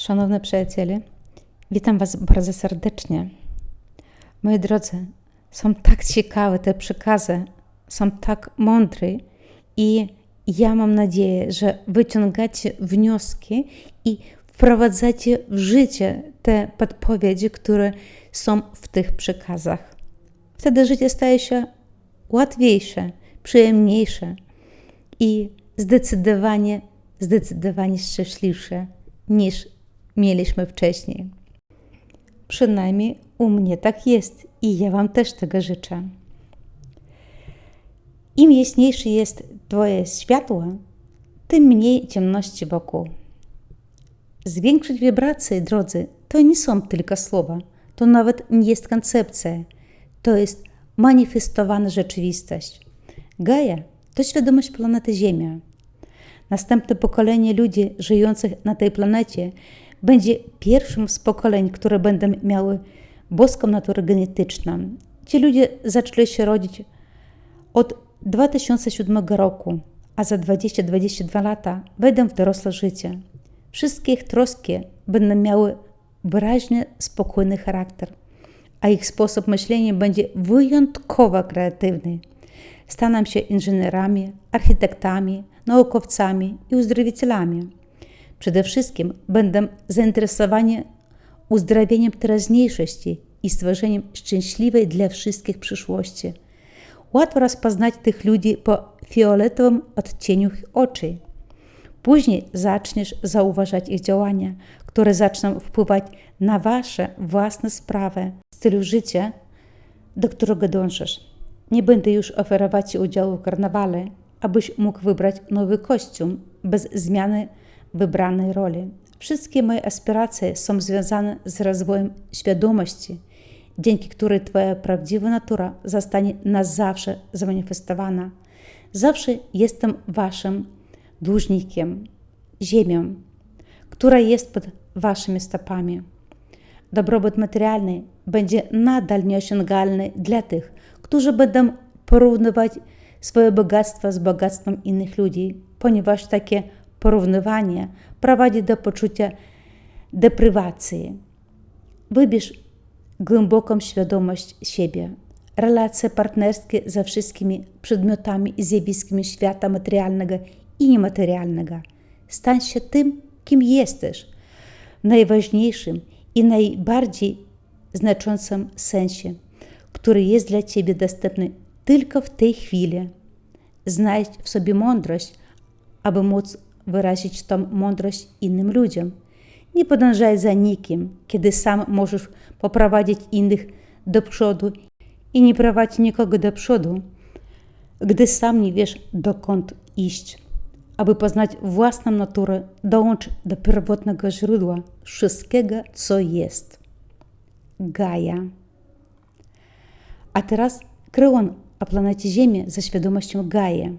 Szanowne przyjaciele, witam Was bardzo serdecznie. Moi drodzy, są tak ciekawe te przekazy, są tak mądre i ja mam nadzieję, że wyciągacie wnioski i wprowadzacie w życie te podpowiedzi, które są w tych przekazach. Wtedy życie staje się łatwiejsze, przyjemniejsze i zdecydowanie, zdecydowanie szczęśliwsze niż mieliśmy wcześniej. Przynajmniej u mnie tak jest i ja Wam też tego życzę. Im jaśniejsze jest Twoje światło, tym mniej ciemności wokół. Zwiększyć wibracje, drodzy, to nie są tylko słowa, to nawet nie jest koncepcja, to jest manifestowana rzeczywistość. Gaia to świadomość planety Ziemia. Następne pokolenie ludzi żyjących na tej planecie będzie pierwszym z pokoleń, które będą miały boską naturę genetyczną. Ci ludzie zaczęli się rodzić od 2007 roku, a za 20-22 lata wejdą w dorosłe życie. Wszystkie ich troski będą miały wyraźnie spokojny charakter, a ich sposób myślenia będzie wyjątkowo kreatywny. Staną się inżynierami, architektami, naukowcami i uzdrowicielami. Przede wszystkim będą zainteresowani uzdrowieniem teraźniejszości i stworzeniem szczęśliwej dla wszystkich przyszłości. Łatwo rozpoznać tych ludzi po fioletowym odcieniu ich oczy. Później zaczniesz zauważać ich działania, które zaczną wpływać na wasze własne sprawy, stylu życia, do którego dążysz. Nie będę już oferować Ci udziału w karnawale, abyś mógł wybrać nowy kostium bez zmiany wybranej roli. Wszystkie moje aspiracje są związane z rozwojem świadomości, dzięki której Twoja prawdziwa natura zostanie na zawsze zamanifestowana. Zawsze jestem Waszym dłużnikiem, ziemią, która jest pod Waszymi stopami. Dobrobyt materialny będzie nadal nieosiągalny dla tych, którzy będą porównywać swoje bogactwo z bogactwem innych ludzi, ponieważ takie porównywanie prowadzi do poczucia deprywacji. Wybierz głęboką świadomość siebie, relacje partnerskie ze wszystkimi przedmiotami i zjawiskami świata materialnego i niematerialnego. Stań się tym, kim jesteś, w najważniejszym i najbardziej znaczącym sensie, który jest dla Ciebie dostępny tylko w tej chwili. Znajdź w sobie mądrość, aby móc wyrazić tą mądrość innym ludziom. Nie podążaj za nikim, kiedy sam możesz poprowadzić innych do przodu i nie prowadź nikogo do przodu, gdy sam nie wiesz, dokąd iść. Aby poznać własną naturę, dołącz do pierwotnego źródła wszystkiego, co jest. Gaja. A teraz Kryłon o planecie Ziemię ze świadomością Gaia.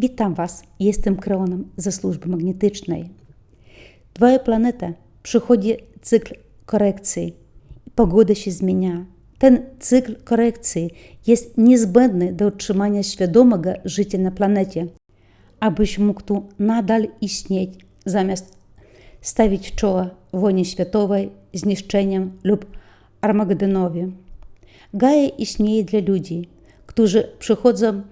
Witam Was, jestem Kreonem ze służby magnetycznej. Twoja planeta przychodzi cykl korekcji. Pogoda się zmienia. Ten cykl korekcji jest niezbędny do utrzymania świadomego życia na planecie, abyś mógł tu nadal istnieć, zamiast stawić czoła wojnie światowej, zniszczeniem lub Armagedonowi. Gaia istnieje dla ludzi, którzy przychodzą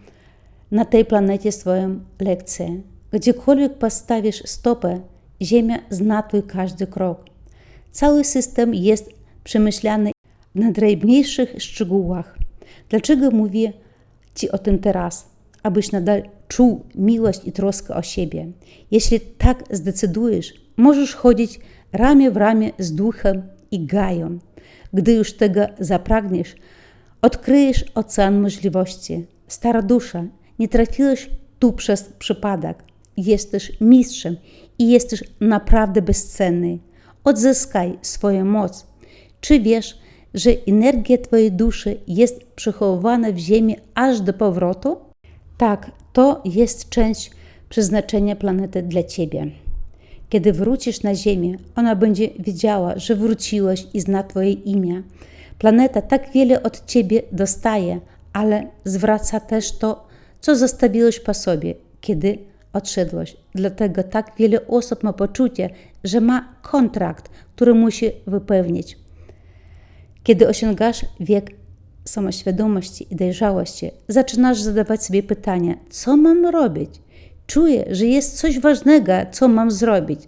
na tej planecie swoją lekcję. Gdziekolwiek postawisz stopę, Ziemia zna twój każdy krok. Cały system jest przemyślany w najdrobniejszych szczegółach. Dlaczego mówię Ci o tym teraz? Abyś nadal czuł miłość i troskę o siebie. Jeśli tak zdecydujesz, możesz chodzić ramię w ramię z duchem i gają. Gdy już tego zapragniesz, odkryjesz ocean możliwości. Stara dusza nie trafiłeś tu przez przypadek. Jesteś mistrzem i jesteś naprawdę bezcenny. Odzyskaj swoją moc. Czy wiesz, że energia Twojej duszy jest przechowywana w ziemi aż do powrotu? Tak, to jest część przeznaczenia planety dla Ciebie. Kiedy wrócisz na Ziemię, ona będzie wiedziała, że wróciłeś i zna Twoje imię. Planeta tak wiele od Ciebie dostaje, ale zwraca też to co zostawiłeś po sobie, kiedy odszedłeś. Dlatego tak wiele osób ma poczucie, że ma kontrakt, który musi wypełnić. Kiedy osiągasz wiek samoświadomości i dojrzałości, zaczynasz zadawać sobie pytania, co mam robić? Czuję, że jest coś ważnego, co mam zrobić.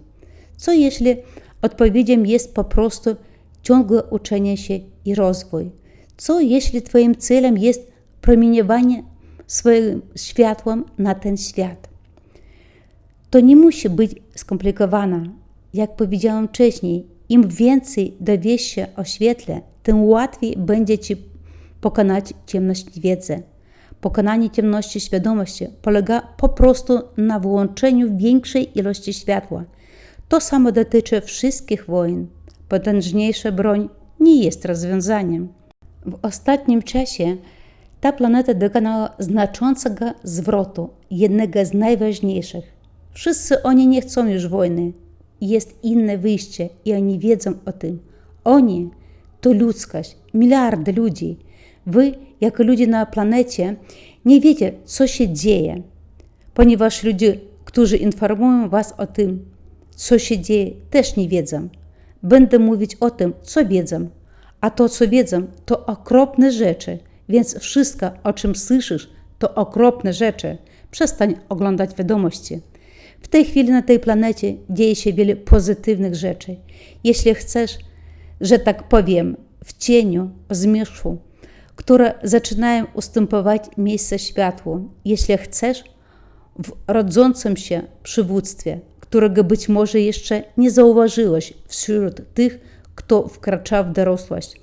Co jeśli odpowiedzią jest po prostu ciągłe uczenie się i rozwój? Co jeśli Twoim celem jest promieniowanie swoim światłem na ten świat? To nie musi być skomplikowane. Jak powiedziałam wcześniej, im więcej dowiesz się o świetle, tym łatwiej będzie Ci pokonać ciemność wiedzy. Pokonanie ciemności świadomości polega po prostu na włączeniu większej ilości światła. To samo dotyczy wszystkich wojen. Potężniejsza broń nie jest rozwiązaniem. W ostatnim czasie ta planeta dokonała znaczącego zwrotu, jednego z najważniejszych. Wszyscy oni nie chcą już wojny. Jest inne wyjście i oni wiedzą o tym. Oni to ludzkość, miliardy ludzi. Wy, jako ludzie na planecie, nie wiecie, co się dzieje, ponieważ ludzie, którzy informują was o tym, co się dzieje, też nie wiedzą. Będę mówić o tym, co wiedzą, a to, co wiedzą, to okropne rzeczy, więc wszystko, o czym słyszysz, to okropne rzeczy. Przestań oglądać wiadomości. W tej chwili na tej planecie dzieje się wiele pozytywnych rzeczy. Jeśli chcesz, że tak powiem, w cieniu, w zmierzchu, które zaczynają ustępować miejsce światłu, jeśli chcesz, w rodzącym się przywództwie, którego być może jeszcze nie zauważyłeś wśród tych, kto wkracza w dorosłość.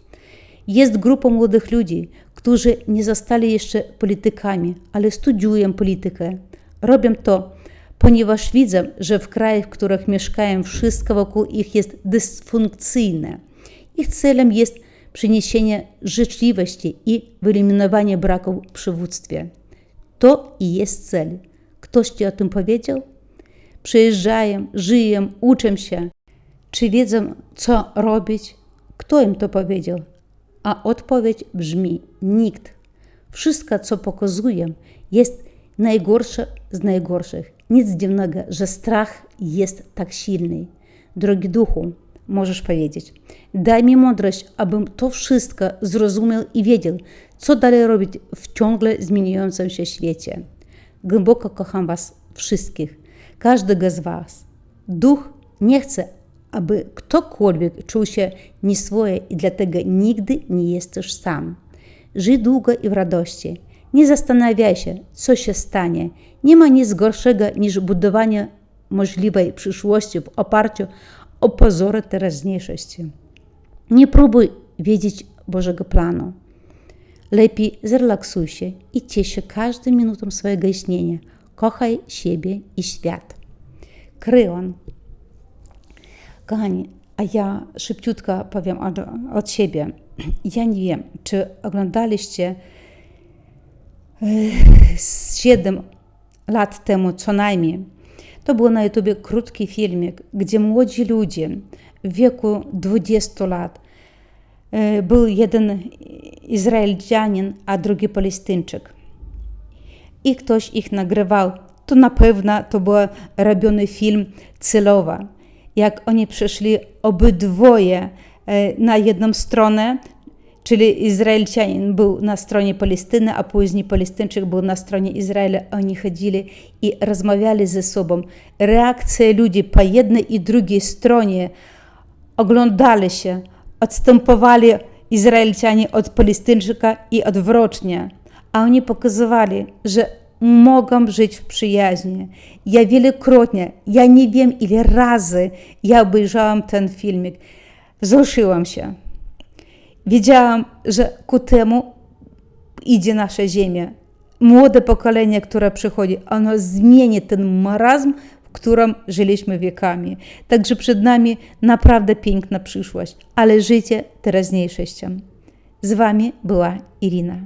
Jest grupa młodych ludzi, którzy nie zostali jeszcze politykami, ale studiują politykę. Robią to, ponieważ widzą, że w krajach, w których mieszkają, wszystko wokół ich jest dysfunkcyjne. Ich celem jest przyniesienie życzliwości i wyeliminowanie braku w przywództwie. To i jest cel. Ktoś ci o tym powiedział? Przyjeżdżają, żyją, uczą się. Czy wiedzą, co robić? Kto im to powiedział? A odpowiedź brzmi: nikt. Wszystko, co pokazuję, jest najgorsze z najgorszych. Nic dziwnego, że strach jest tak silny. Drogi duchu, możesz powiedzieć: Daj mi mądrość, abym to wszystko zrozumiał i wiedział, co dalej robić w ciągle zmieniającym się świecie. Głęboko kocham Was wszystkich, każdego z Was. Duch nie chce, aby ktokolwiek czuł się nieswoje i dlatego nigdy nie jesteś sam. Żyj długo i w radości. Nie zastanawiaj się, co się stanie. Nie ma nic gorszego niż budowanie możliwej przyszłości w oparciu o pozory teraźniejszości. Nie próbuj wiedzieć Bożego planu. Lepiej zrelaksuj się i ciesz się każdą minutą swojego istnienia. Kochaj siebie i świat. Kryon. Kochani, a ja szybciutko powiem od, od siebie. Ja nie wiem, czy oglądaliście 7 lat temu co najmniej. To był na YouTubie krótki filmik, gdzie młodzi ludzie w wieku 20 lat był jeden Izraeljanin, a drugi Palestyńczyk. I ktoś ich nagrywał. To na pewno to był robiony film celowo. Jak oni przeszli obydwoje na jedną stronę, Czyli Izraelcianin był na stronie Palestyny, a później Palestyńczyk był na stronie Izraela. Oni chodzili i rozmawiali ze sobą. Reakcje ludzi po jednej i drugiej stronie oglądali się, odstępowali Izraelcianie od Palestyńczyka i odwrotnie. A oni pokazywali, że mogą żyć w przyjaźni. Ja wielokrotnie, ja nie wiem ile razy ja obejrzałam ten filmik. Wzruszyłam się. Wiedziałam, że ku temu idzie nasza ziemia. Młode pokolenie, które przychodzi, ono zmieni ten marazm, w którym żyliśmy wiekami. Także przed nami naprawdę piękna przyszłość, ale życie teraźniejszością. Z Wami była Irina.